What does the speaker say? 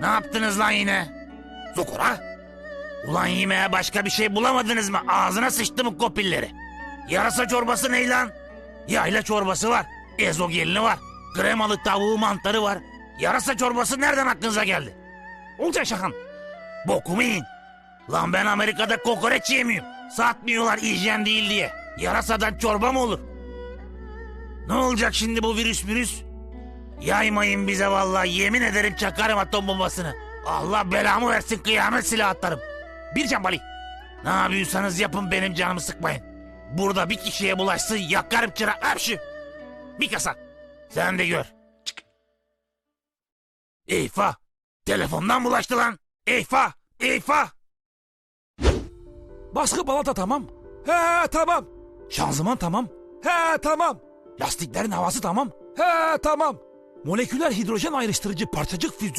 Ne yaptınız lan yine? Zokora? Ulan yemeğe başka bir şey bulamadınız mı? Ağzına sıçtı mı kopilleri? Yarasa çorbası ne lan? Yayla çorbası var. Ezogelini var. Kremalı tavuğu mantarı var. Yarasa çorbası nereden aklınıza geldi? Olacak şakan. Bokumu yiyin. Lan ben Amerika'da kokoreç yemiyorum. Satmıyorlar hijyen değil diye. Yarasadan çorba mı olur? Ne olacak şimdi bu virüs virüs? Yaymayın bize vallahi yemin ederim çakarım atom bombasını. Allah belamı versin kıyamet silah atarım. Bir cambali. Ne yapıyorsanız yapın benim canımı sıkmayın. Burada bir kişiye bulaşsın yakarım çırak hapşı. Bir kasa. Sen de gör. Çık. Eyfa. Telefondan bulaştı lan. Eyfa. Eyfa. Baskı balata tamam. He tamam. Şanzıman tamam. He tamam. Lastiklerin havası tamam. He tamam. Moleküler hidrojen ayrıştırıcı parçacık füzyon